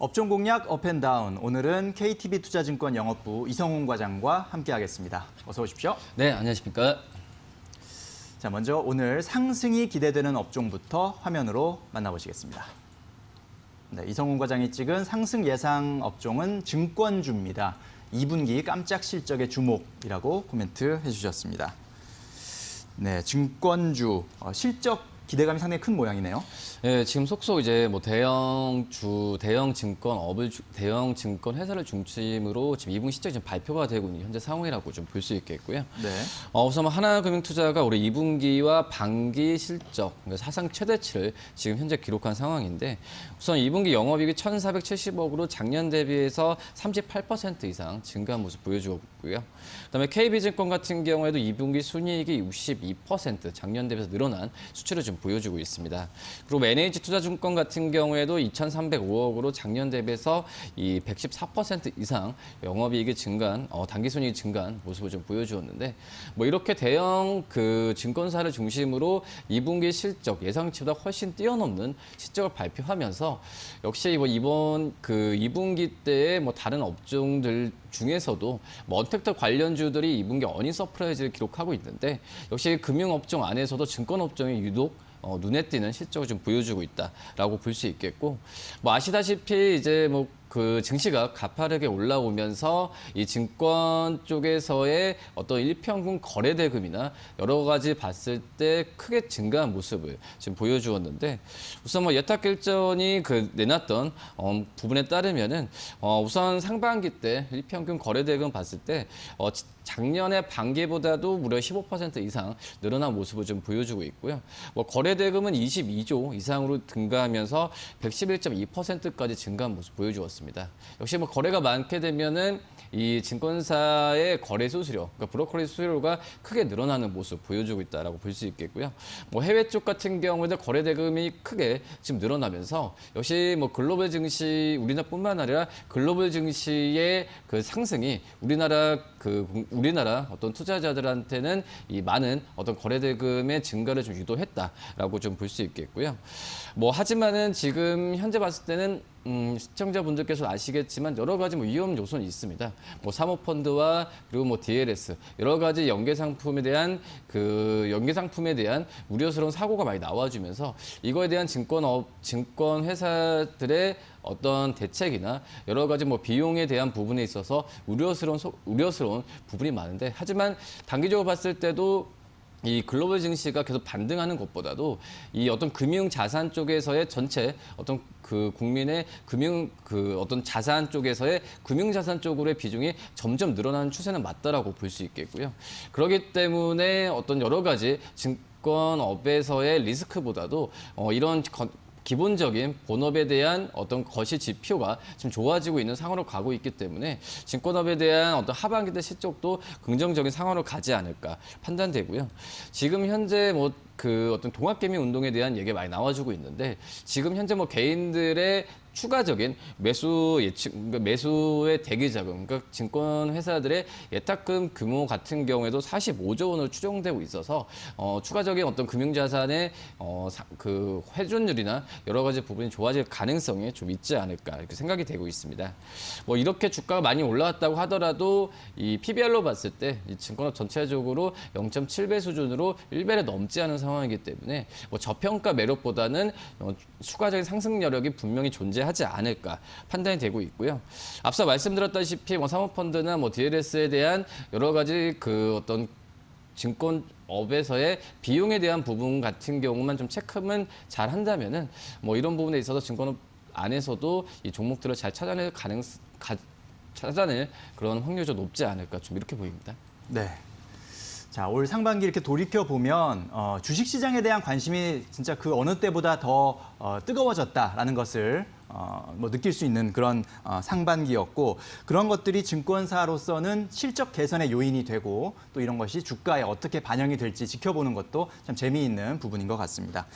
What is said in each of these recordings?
업종 공략 업앤다운 오늘은 KTB 투자증권 영업부 이성훈 과장과 함께하겠습니다. 어서 오십시오. 네, 안녕하십니까. 자, 먼저 오늘 상승이 기대되는 업종부터 화면으로 만나보시겠습니다. 네, 이성훈 과장이 찍은 상승 예상 업종은 증권주입니다. 2분기 깜짝 실적의 주목이라고 코멘트 해주셨습니다. 네, 증권주 어, 실적 기대감이 상당히 큰 모양이네요. 예, 지금 속속 이제 뭐 대형 주, 대형 증권 업을 주- 대형 증권 회사를 중심으로 지금 2분기 실적이 지금 발표가 되고 있는 현재 상황이라고 좀 볼 수 있겠고요. 네. 어, 우선 뭐 하나금융투자가 올해 2분기와 반기 실적 그러니까 사상 최대치를 지금 현재 기록한 상황인데 우선 2분기 영업이익이 1,470억으로 작년 대비해서 38% 이상 증가한 모습 보여주고 있고요. 그다음에 KB증권 같은 경우에도 2분기 순이익이 62% 작년 대비해서 늘어난 수치를 좀 보여주고 있습니다. 그리고 NH투자증권 같은 경우에도 2,305억으로 작년 대비해서 이 114% 이상 영업이익이 증가한 어, 당기순이익이 증가한 모습을 좀 보여주었는데 뭐 이렇게 대형 그 증권사를 중심으로 2분기 실적 예상치보다 훨씬 뛰어넘는 실적을 발표하면서 역시 뭐 이번 그 2분기 때의 뭐 다른 업종들 중에서도 뭐 언택트 관련주들이 2분기 어닝 서프라이즈를 기록하고 있는데 역시 금융업종 안에서도 증권업종이 유독 어, 눈에 띄는 실적을 좀 보여주고 있다라고 볼 수 있겠고 뭐 아시다시피 이제 뭐 그 증시가 가파르게 올라오면서 이 증권 쪽에서의 어떤 일평균 거래 대금이나 여러 가지 봤을 때 크게 증가한 모습을 지금 보여주었는데 우선 뭐 예탁 결전이 그 내놨던 어, 부분에 따르면은 어, 우선 상반기 때 일평균 거래 대금 봤을 때 어, 지- 작년의 반기보다도 무려 15% 이상 늘어난 모습을 좀 보여주고 있고요. 뭐 거래 대금은 22조 이상으로 증가하면서 111.2%까지 증가한 모습 보여주었습니다. 역시 뭐 거래가 많게 되면은 이 증권사의 거래 수수료, 그러니까 브로커리 수수료가 크게 늘어나는 모습 보여주고 있다라고 볼 수 있겠고요. 뭐 해외 쪽 같은 경우에도 거래 대금이 크게 지금 늘어나면서 역시 뭐 글로벌 증시 우리나라뿐만 아니라 글로벌 증시의 그 상승이 우리나라 그 공- 우리나라 어떤 투자자들한테는 이 많은 어떤 거래 대금의 증가를 좀 유도했다라고 좀 볼 수 있겠고요. 뭐 하지만은 지금 현재 봤을 때는 음, 시청자분들께서 아시겠지만 여러 가지 뭐 위험 요소는 있습니다. 뭐 사모펀드와 그리고 뭐 DLS 여러 가지 연계 상품에 대한 그 연계 상품에 대한 우려스러운 사고가 많이 나와주면서 이거에 대한 증권 업 증권 회사들의 어떤 대책이나 여러 가지 뭐 비용에 대한 부분에 있어서 우려스러운 소- 우려스러운 부분이 많은데 하지만 단기적으로 봤을 때도 이 글로벌 증시가 계속 반등하는 것보다도 이 어떤 금융 자산 쪽에서의 전체 어떤 그 국민의 금융 그 어떤 자산 쪽에서의 금융 자산 쪽으로의 비중이 점점 늘어나는 추세는 맞다라고 볼 수 있겠고요. 그렇기 때문에 어떤 여러 가지 증권업에서의 리스크보다도 어 이런 건- 기본적인 본업에 대한 어떤 거시 지표가 지금 좋아지고 있는 상황으로 가고 있기 때문에 증권업에 대한 어떤 하반기 때 실적도 긍정적인 상황으로 가지 않을까 판단되고요. 지금 현재 뭐 그 어떤 동학개미 운동에 대한 얘기가 많이 나와주고 있는데 지금 현재 뭐 개인들의 추가적인 매수 예측, 그러니까 매수의 대기 자금, 그러니까 증권 회사들의 예탁금 규모 같은 경우에도 45조 원으로 추정되고 있어서 어, 추가적인 어떤 금융자산의 어, 사- 그 회전율이나 여러 가지 부분이 좋아질 가능성이 좀 있지 않을까 이렇게 생각이 되고 있습니다. 뭐 이렇게 주가가 많이 올라왔다고 하더라도 이 PBR로 봤을 때 이 증권업 전체적으로 0.7배 수준으로 1배를 넘지 않은 상황이기 때문에 뭐 저평가 매력보다는 어, 추가적인 상승 여력이 분명히 존재하 지 않을까 판단이 되고 있고요. 앞서 말씀드렸다시피 뭐 사모펀드나 뭐 DLS에 대한 여러 가지 그 어떤 증권업에서의 비용에 대한 부분 같은 경우만 좀 체크만 잘 한다면은 뭐 이런 부분에 있어서 증권업 안에서도 이 종목들을 잘 찾아낼 가능 가, 찾아낼 그런 확률이 좀 높지 않을까 좀 이렇게 보입니다. 네. 자, 올 상반기 이렇게 돌이켜 보면 어, 주식 시장에 대한 관심이 진짜 그 어느 때보다 더 어, 뜨거워졌다라는 것을 어, 뭐 느낄 수 있는 그런 어, 상반기였고 그런 것들이 증권사로서는 실적 개선의 요인이 되고 또 이런 것이 주가에 어떻게 반영이 될지 지켜보는 것도 참 재미있는 부분인 것 같습니다.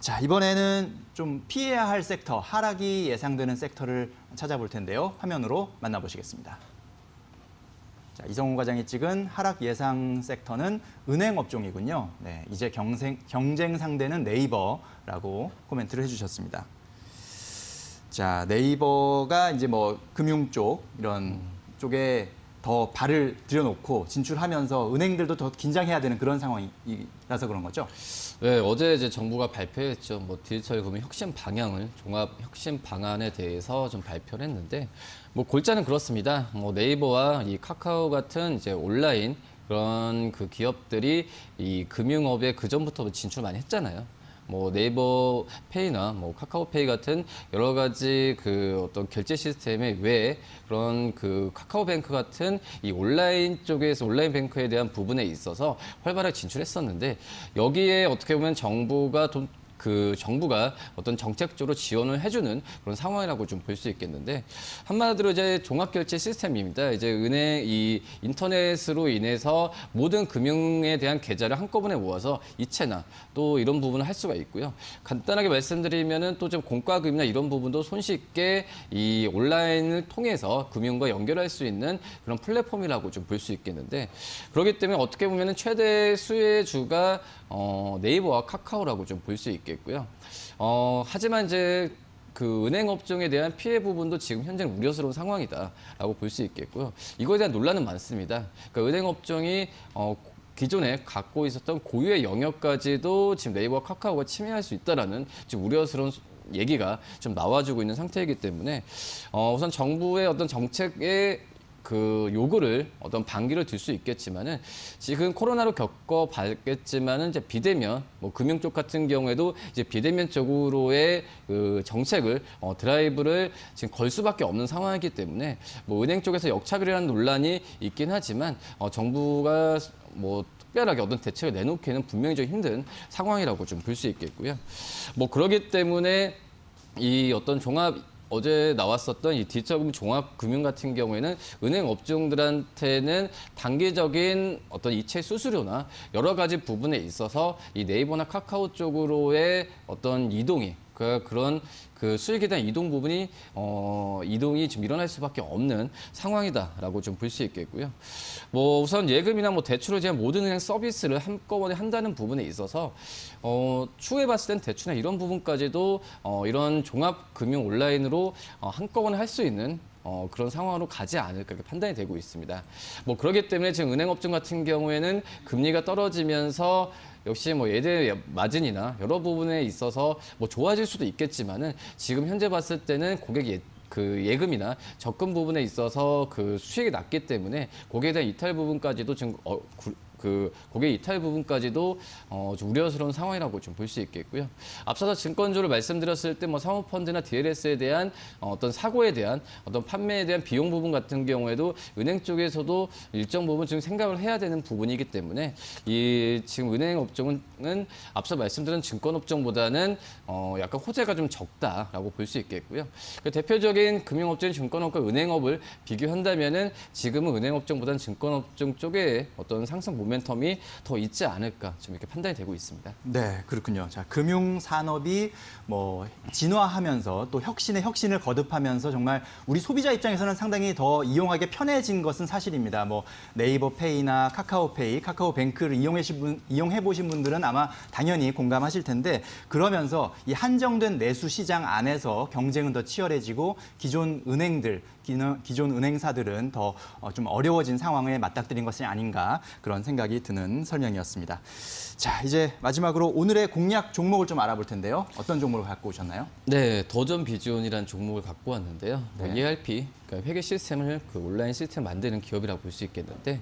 자, 이번에는 좀 피해야 할 섹터, 하락이 예상되는 섹터를 찾아볼 텐데요. 화면으로 만나보시겠습니다. 자, 이성훈 과장이 찍은 하락 예상 섹터는 은행 업종이군요. 네, 이제 경쟁, 경쟁 상대는 네이버라고 코멘트를 해주셨습니다. 자 네이버가 이제 뭐 금융 쪽 이런 쪽에 더 발을 들여놓고 진출하면서 은행들도 더 긴장해야 되는 그런 상황이라서 그런 거죠. 네, 어제 이제 정부가 발표했죠. 뭐 디지털 금융 혁신 방향을 종합 혁신 방안에 대해서 좀 발표를 했는데 뭐 골자는 그렇습니다. 뭐 네이버와 이 카카오 같은 이제 온라인 그런 그 기업들이 이 금융업에 그 전부터 진출 많이 했잖아요. 뭐 네이버 페이나 뭐 카카오페이 같은 여러 가지 그 어떤 결제 시스템의 외에 그런 그 카카오뱅크 같은 이 온라인 쪽에서 온라인 뱅크에 대한 부분에 있어서 활발하게 진출했었는데 여기에 어떻게 보면 정부가 돈, 그 정부가 어떤 정책적으로 지원을 해주는 그런 상황이라고 좀 볼 수 있겠는데 한마디로 이제 종합결제 시스템입니다. 이제 은행 이 인터넷으로 인해서 모든 금융에 대한 계좌를 한꺼번에 모아서 이체나 또 이런 부분을 할 수가 있고요. 간단하게 말씀드리면은 또 좀 공과금이나 이런 부분도 손쉽게 이 온라인을 통해서 금융과 연결할 수 있는 그런 플랫폼이라고 좀 볼 수 있겠는데 그렇기 때문에 어떻게 보면은 최대 수혜주가 어, 네이버와 카카오라고 좀 볼 수 있 겠고요. 어, 하지만 이제 그 은행 업종에 대한 피해 부분도 지금 현재 우려스러운 상황이다라고 볼 수 있겠고요. 이거에 대한 논란은 많습니다. 그러니까 은행 업종이 어, 기존에 갖고 있었던 고유의 영역까지도 지금 네이버와 카카오가 침해할 수 있다라는 지금 우려스러운 얘기가 좀 나와주고 있는 상태이기 때문에 어, 우선 정부의 어떤 정책에 그 요구를 어떤 반기를 들 수 있겠지만은 지금 코로나로 겪어 봤겠지만은 이제 비대면 뭐 금융 쪽 같은 경우에도 이제 비대면 쪽으로의 그 정책을 어, 드라이브를 지금 걸 수밖에 없는 상황이기 때문에 뭐 은행 쪽에서 역차별이라는 논란이 있긴 하지만 어, 정부가 뭐 특별하게 어떤 대책을 내놓기는 분명히 좀 힘든 상황이라고 좀 볼 수 있겠고요. 뭐 그러기 때문에 이 어떤 종합 어제 나왔었던 이 디지털 종합 금융 같은 경우에는 은행 업종들한테는 단기적인 어떤 이체 수수료나 여러 가지 부분에 있어서 이 네이버나 카카오 쪽으로의 어떤 이동이 그 그런 그 수익에 대한 이동 부분이 어 이동이 지금 일어날 수밖에 없는 상황이다라고 좀 볼 수 있겠고요. 뭐 우선 예금이나 뭐 대출을 제한 모든 은행 서비스를 한꺼번에 한다는 부분에 있어서 어 추후에 봤을 땐 대출이나 이런 부분까지도 어 이런 종합 금융 온라인으로 어 한꺼번에 할 수 있는 어, 그런 상황으로 가지 않을까 판단이 되고 있습니다. 뭐 그렇기 때문에 지금 은행 업종 같은 경우에는 금리가 떨어지면서 역시 뭐 예대 마진이나 여러 부분에 있어서 뭐 좋아질 수도 있겠지만은 지금 현재 봤을 때는 고객 예, 그 예금이나 적금 부분에 있어서 그 수익이 낮기 때문에 고객에 대한 이탈 부분까지도 지금 어, 구- 그 고객 이탈 부분까지도 어, 좀 우려스러운 상황이라고 좀 볼 수 있겠고요. 앞서서 증권주를 말씀드렸을 때 뭐 사모펀드나 DLS에 대한 어, 어떤 사고에 대한 어떤 판매에 대한 비용 부분 같은 경우에도 은행 쪽에서도 일정 부분 지금 생각을 해야 되는 부분이기 때문에 이 지금 은행 업종은 앞서 말씀드린 증권 업종보다는 어, 약간 호재가 좀 적다라고 볼 수 있겠고요. 그 대표적인 금융업종인 증권업과 은행업을 비교한다면은 지금은 은행업종보다는 증권업종 쪽에 어떤 상승 모 멘텀이 더 있지 않을까 좀 이렇게 판단이 되고 있습니다. 네, 그렇군요. 자, 금융 산업이 뭐 진화하면서 또 혁신의 혁신을 거듭하면서 정말 우리 소비자 입장에서는 상당히 더 이용하기 편해진 것은 사실입니다. 뭐 네이버 페이나 카카오페이, 카카오뱅크를 이용해 분, 이용해 보신 분들은 아마 당연히 공감하실 텐데 그러면서 이 한정된 내수 시장 안에서 경쟁은 더 치열해지고 기존 은행들 기존- 은행사들은 더 좀 어려워진 상황에 맞닥뜨린 것이 아닌가 그런 생각 이 드는 설명이었습니다. 자, 이제 마지막으로 오늘의 공략 종목을 좀 알아볼 텐데요. 어떤 종목을 갖고 오셨나요? 네, 더전 비즈온이라는 종목을 갖고 왔는데요. 뭐 네. ERP, 그러니까 회계 시스템을 그 온라인 시스템 만드는 기업이라고 볼 수 있겠는데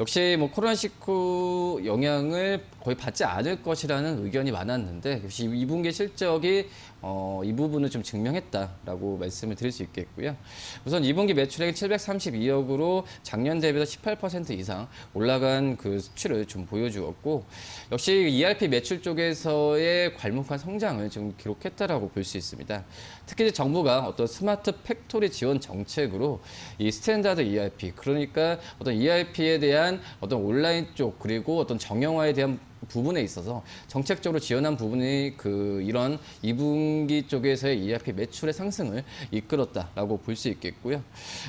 역시 뭐 코로나 19 영향을 거의 받지 않을 것이라는 의견이 많았는데 역시 2분기 실적이 어, 이 부분을 좀 증명했다라고 말씀을 드릴 수 있겠고요. 우선 2분기 매출액이 732억으로 작년 대비해서 18% 이상 올라간 그 수치를 좀 보여주었고 역시 ERP 매출 쪽에서의 괄목한 성장을 지금 기록했다라고 볼 수 있습니다. 특히 정부가 어떤 스마트 팩토리 지원 정책 으로 이 스탠다드 ERP 그러니까 어떤 ERP에 대한 어떤 온라인 쪽 그리고 어떤 정형화에 대한 부분에 있어서 정책적으로 지원한 부분이 그 이런 2분기 쪽에서의 ERP 매출의 상승을 이끌었다라고 볼 수 있겠고요.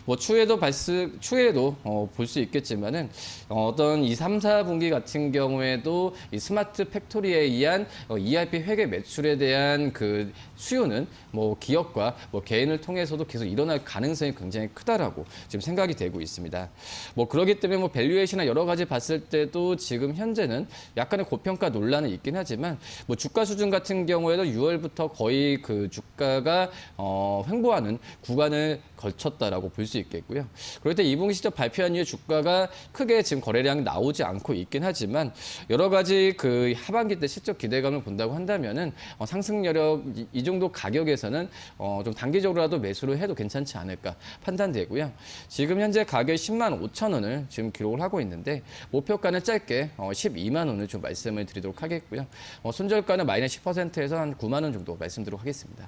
뭐 추후에도 발스 추후에도 어, 볼 수 있겠지만은 어, 어떤 2, 3, 4분기 같은 경우에도 이 스마트 팩토리에 의한 어, ERP 회계 매출에 대한 그 수요는 뭐 기업과 뭐 개인을 통해서도 계속 일어날 가능성이 굉장히 크다라고 지금 생각이 되고 있습니다. 뭐 그러기 때문에 뭐 밸류에이션이나 여러 가지 봤을 때도 지금 현재는 약간의 고평가 논란은 있긴 하지만 뭐 주가 수준 같은 경우에도 6월부터 거의 그 주가가 어, 횡보하는 구간을 걸쳤다라고 볼 수 있겠고요. 그럴 때 2분기 실적 발표한 이후에 주가가 크게 지금 거래량이 나오지 않고 있긴 하지만 여러 가지 그 하반기 때 실적 기대감을 본다고 한다면은 어, 상승 여력 이, 이 정도 가격에서는 어, 좀 단기적으로라도 매수를 해도 괜찮지 않을까 판단되고요. 지금 현재 가격이 10만 5천 원을 지금 기록을 하고 있는데 목표가는 짧게 어, 12만 원을 좀 말씀을 드리도록 하겠고요. 어, 손절가는 마이너스 10%에서 한 9만 원 정도 말씀드리도록 하겠습니다.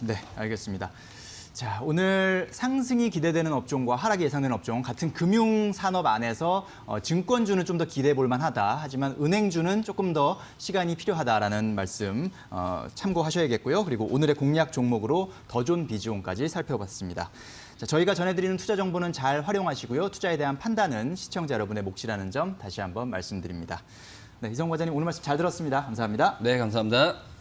네, 알겠습니다. 자, 오늘 상승이 기대되는 업종과 하락이 예상되는 업종 같은 금융 산업 안에서 어, 증권주는 좀 더 기대해 볼 만하다. 하지만 은행주는 조금 더 시간이 필요하다라는 말씀 어, 참고하셔야겠고요. 그리고 오늘의 공략 종목으로 더존 비지온까지 살펴봤습니다. 자, 저희가 전해드리는 투자 정보는 잘 활용하시고요. 투자에 대한 판단은 시청자 여러분의 몫이라는 점 다시 한번 말씀드립니다. 네, 이성 과장님 오늘 말씀 잘 들었습니다. 감사합니다. 네, 감사합니다.